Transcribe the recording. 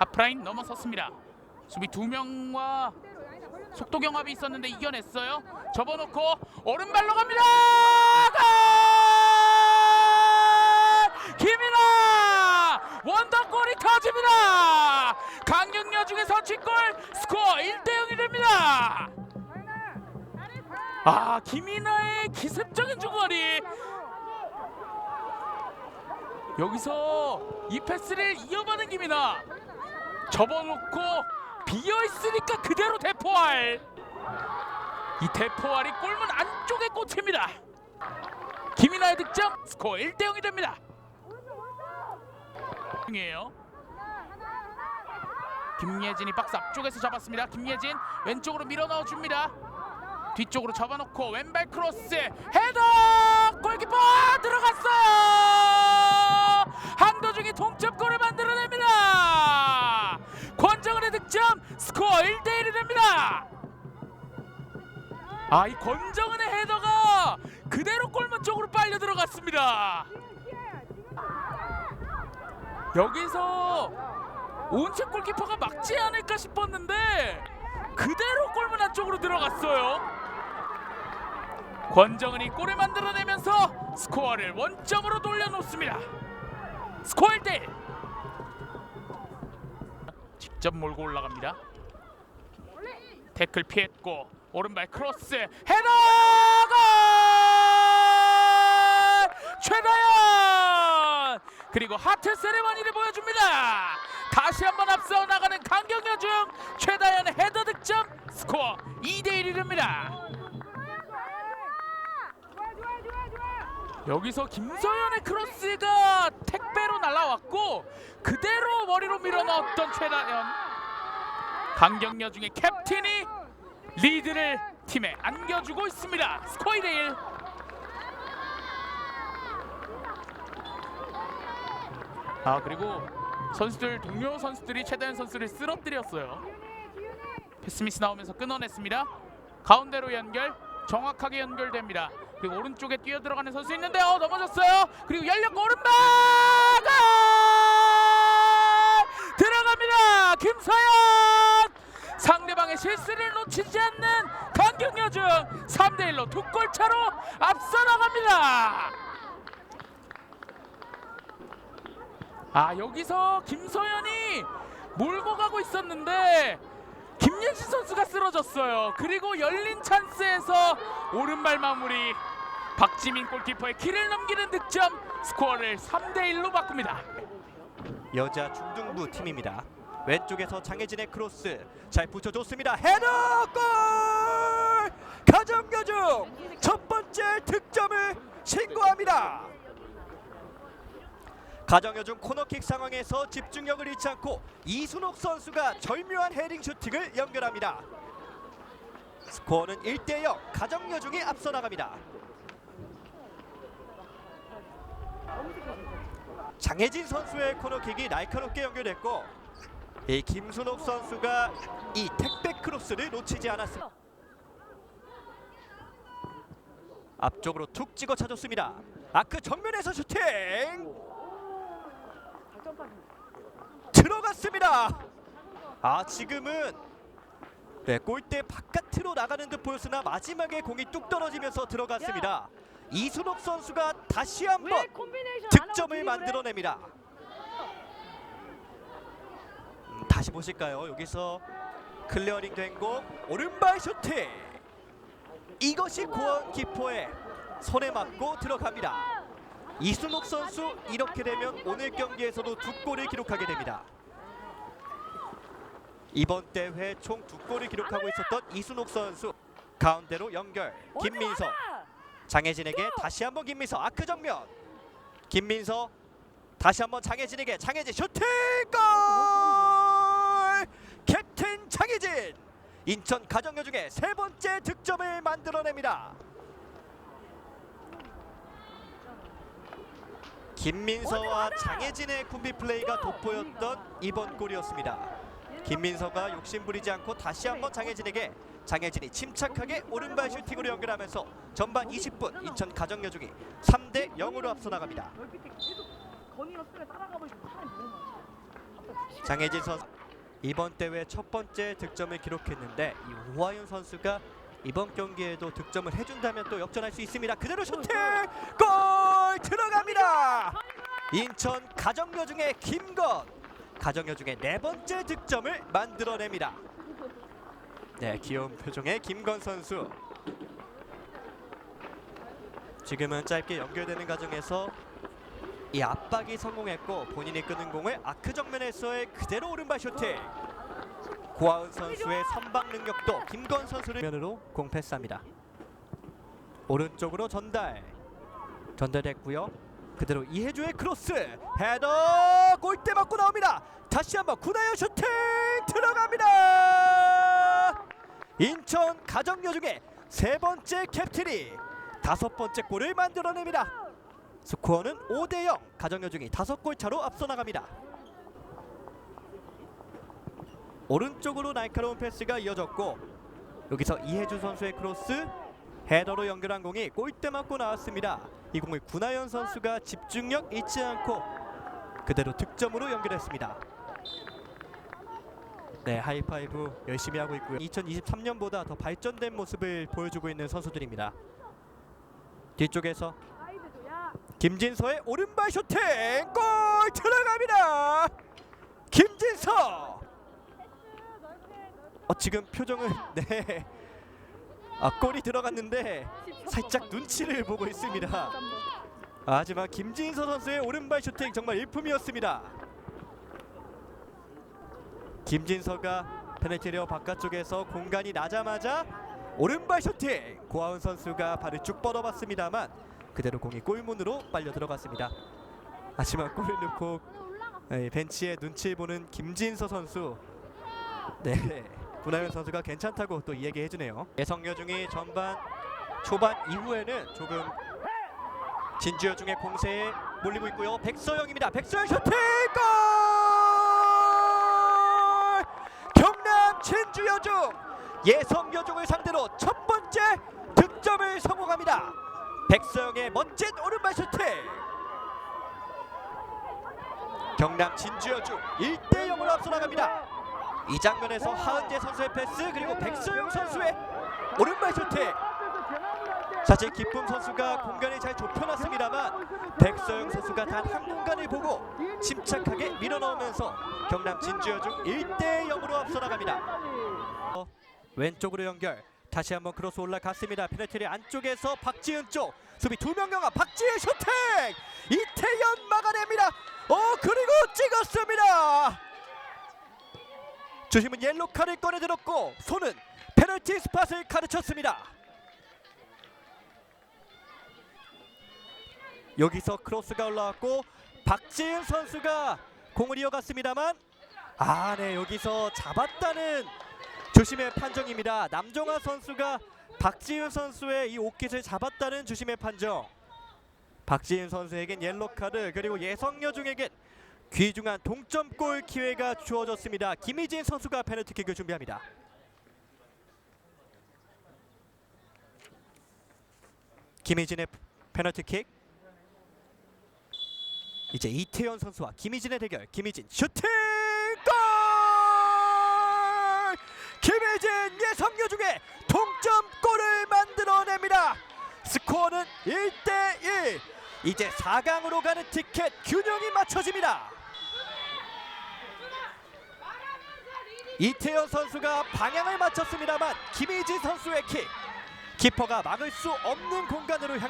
하프라인 넘어섰습니다. 수비 두 명과 속도 경합이 있었는데 이겨냈어요. 접어놓고 오른발로 갑니다. 골! 김이나 원더골이 터집니다. 강릉여중의 선취골 스코어 1대 0이 됩니다. 아 김이나의 기습적인 중거리 여기서 이 패스를 이어받은 김이나 접어놓고 비어있으니까 그대로 대포알. 이 대포알이 골문 안쪽에 꽂힙니다. 김이나의 득점 스코어 1대 0이 됩니다. 이에요. 김예진이 박스 앞쪽에서 잡았습니다. 김예진 왼쪽으로 밀어 넣어줍니다. 뒤쪽으로 접어놓고 왼발 크로스 헤더! 골키퍼 들어갔어요! 한도중이 동점 1대1이 됩니다 아 이 권정은의 헤더가 그대로 골문 쪽으로 빨려 들어갔습니다 여기서 온책 골키퍼가 막지 않을까 싶었는데 그대로 골문 안쪽으로 들어갔어요 권정은이 골을 만들어내면서 스코어를 원점으로 돌려놓습니다. 스코어 1대1 직접 몰고 올라갑니다. 태클 피했고 오른발 크로스 헤더가 최다연 그리고 하트 세레머니를 보여줍니다. 다시 한번 앞서 나가는 강경여중 최다연의 헤더 득점 스코어 2대1이 됩니다. 여기서 김서연의 크로스가 택배로 날아왔고 그대로 머리로 밀어넣었던 최다현 강경여 중에 캡틴이 리드를 팀에 안겨주고 있습니다 2대1 아 그리고 선수들 동료 선수들이 최다현 선수를 쓰러뜨렸어요 패스미스 나오면서 끊어냈습니다 가운데로 연결 정확하게 연결됩니다. 그리고 오른쪽에 뛰어 들어가는 선수 있는데 어 넘어졌어요. 그리고 열렸고 오른발 골! 들어갑니다. 김서연 상대방의 실수를 놓치지 않는 강경여중 3대 1로 두 골 차로 앞서 나갑니다. 아 여기서 김서연이 몰고 가고 있었는데 김예진 선수가 쓰러졌어요. 그리고 열린 찬스에서 오른발 마무리. 박지민 골키퍼의 키를 넘기는 득점 스코어를 3대 1로 바꿉니다. 여자 중등부 팀입니다. 왼쪽에서 장혜진의 크로스 잘 붙여줬습니다. 헤더 골! 가정여중 첫 번째 득점을 신고합니다. 가정여중 코너킥 상황에서 집중력을 잃지 않고 이순옥 선수가 절묘한 헤딩 슈팅을 연결합니다. 스코어는 1대 0 가정여중이 앞서 나갑니다. 장혜진 선수의 코너킥이 날카롭게 연결됐고 이 김순옥 선수가 이 택배 크로스를 놓치지 않았습니다. 앞쪽으로 툭 찍어 차줬습니다. 아크 정면에서 슈팅 들어갔습니다. 아 지금은 네, 골대 바깥으로 나가는 듯 보였으나 마지막에 공이 뚝 떨어지면서 들어갔습니다. 이순옥 선수가 다시 한번 득점을 만들어냅니다. 다시 보실까요? 여기서 클리어링 된공 오른발 슈팅. 이것이 고원 키퍼의 손에 맞고 들어갑니다. 이순옥 선수 이렇게 되면 오늘 경기에서도 두 골을 기록하게 됩니다. 이번 대회 총 두 골을 기록하고 있었던 이순옥 선수. 가운데로 연결. 김민서. 장혜진에게 다시 한번 김민서. 아크 정면. 김민서. 다시 한번 장혜진에게 장혜진 슈팅 골 장혜진. 인천 가정여중의 세 번째 득점을 만들어냅니다. 김민서와 장혜진의 콤비 플레이가 돋보였던 이번 골이었습니다. 김민서가 욕심부리지 않고 다시 한번 장혜진에게 장혜진이 침착하게 오른발 슈팅으로 연결하면서 전반 20분 인천 가정여중이 3대 0으로 앞서 나갑니다. 장혜진 선수 이번 대회 첫 번째 득점을 기록했는데 이 오하윤 선수가 이번 경기에도 득점을 해준다면 또 역전할 수 있습니다. 그대로 슈팅 골 들어갑니다. 인천 가정여 중의 김건 가정여 중의 네 번째 득점을 만들어냅니다. 네 귀여운 표정의 김건 선수. 지금은 짧게 연결되는 과정에서 이 압박이 성공했고 본인이 끄는 공을 아크 정면에서의 그대로 오른발 슈팅. 고아은 선수의 선방 능력도 김건 선수를 면으로 공 패스합니다. 오른쪽으로 전달. 전달했고요. 그대로 이해주의 크로스 헤더 골대 맞고 나옵니다. 다시 한번 구나요 슈팅 들어갑니다. 인천 가정여 중에 세 번째 캡틴이 다섯 번째 골을 만들어냅니다. 스코어는 5대 0. 가정여중이 다섯 골 차로 앞서 나갑니다. 오른쪽으로 날카로운 패스가 이어졌고 여기서 이해준 선수의 크로스 헤더로 연결한 공이 골대 맞고 나왔습니다. 이 공을 구나연 선수가 집중력 잃지 않고 그대로 득점으로 연결했습니다. 네, 하이파이브 열심히 하고 있고요. 2023년보다 더 발전된 모습을 보여주고 있는 선수들입니다. 뒤쪽에서 김진서의 오른발 슈팅 골 들어갑니다. 김진서. 어 지금 표정은 네. 아 골이 들어갔는데 살짝 눈치를 보고 있습니다. 아, 하지만 김진서 선수의 오른발 슈팅 정말 일품이었습니다. 김진서가 페널티리어 바깥쪽에서 공간이 나자마자 오른발 슈팅 고아은 선수가 발을 쭉 뻗어봤습니다만 그대로 공이 골문으로 빨려 들어갔습니다. 하지만 골을 넣고 네, 벤치에 눈치 보는 김진서 선수 네 문하연 선수가 괜찮다고 또 이야기 해 주네요. 예성여중이 전반 초반 이후에는 조금 진주여중의 공세에 몰리고 있고요. 백서영입니다. 백서영 슈팅 골! 경남 진주여중 예성여중을 상대로 첫 번째 득점을 성공합니다. 백서영의 멋진 오른발 슈팅. 경남 진주여중 1대 0으로 앞서 나갑니다. 이 장면에서 하은재 선수의 패스 그리고 백서영 선수의 오른발 슈팅. 사실 기쁨 선수가 공간을 잘 좁혀놨습니다만 백서영 선수가 단 한 공간을 보고 침착하게 밀어넣으면서 경남 진주여중 1대 0으로 앞서 나갑니다. 어, 왼쪽으로 연결 다시 한번 크로스 올라갔습니다. 페널티리 안쪽에서 박지은 쪽 수비 두명 경합 박지은 슈팅 이태현 막아냅니다. 어 그리고 찍었습니다. 주심은 옐로 카를 꺼내 들었고 손은 페널티 스팟을 가르쳤습니다. 여기서 크로스가 올라왔고 박지은 선수가 공을 이어갔습니다만 아네 여기서 잡았다는 주심의 판정입니다. 남종아 선수가 박지윤 선수의 이 옷깃을 잡았다는 주심의 판정. 박지윤 선수에겐 옐로 카드 그리고 예성여 중에겐 귀중한 동점골 기회가 주어졌습니다. 김희진 선수가 페널티킥을 준비합니다. 김희진의 페널티킥. 이제 이태현 선수와 김희진의 대결. 김희진 슈팅 스코어는 1대1. 이제 4강으로 가는 티켓 균형이 맞춰집니다. 이태현 선수가 방향을 맞췄습니다만 김희진 선수의 킥 키퍼가 막을 수 없는 공간으로 향